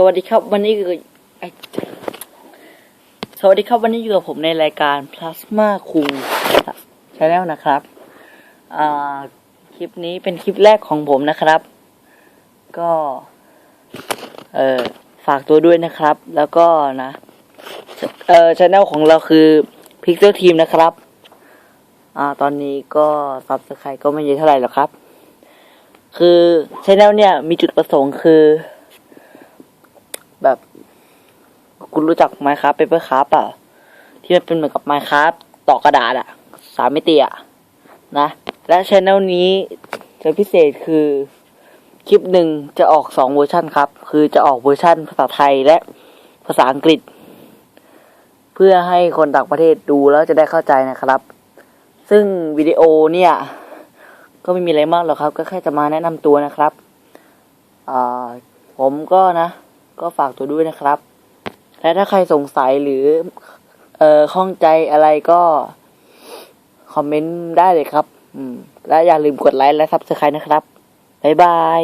สวัสดีครับ วันนี้คือสวัสดีครับวันนี้อยู่กับผมในรายการ Plasma คุงชาแนลนะครับอคลิปนี้เป็นคลิปแรกของผมนะครับ ก็ เออฝากตัวด้วยนะครับ แล้วก็นะ เออชาแนลของเราคือ Pixel Team นะครับ อ่า ตอนนี้ก็ซับสไครก็ไม่เยอะเท่าไหร่หรอกครับ คือชาแนลเนี่ยมีจุดประสงค์คือ แบบ คุณรู้จัก Minecraft Paper Craft ป่ะ ที่มันเป็นเหมือนกับ Minecraft ต่อกระดาษอะสามมิติอะนะ และช anel นี้จะพิเศษคือ คลิปหนึ่งจะออกสองเวอร์ชันครับ คือจะออกเวอร์ชันภาษาไทยและภาษาอังกฤษ เพื่อให้คนต่างประเทศดูแล้วจะได้เข้าใจนะครับ ซึ่งวิดีโอเนี่ยก็ไม่มีอะไรมากหรอกครับ ก็แค่จะมาแนะนำตัวนะครับอ่าผมก็นะ ก็ฝากตัวด้วยนะครับ และถ้าใครสงสัยหรือ เอ่อข้องใจอะไรก็คอมเมนต์ได้เลยครับ อืม และอย่าลืมกดไลค์และซับสไครต์นะครับ บ๊ายบาย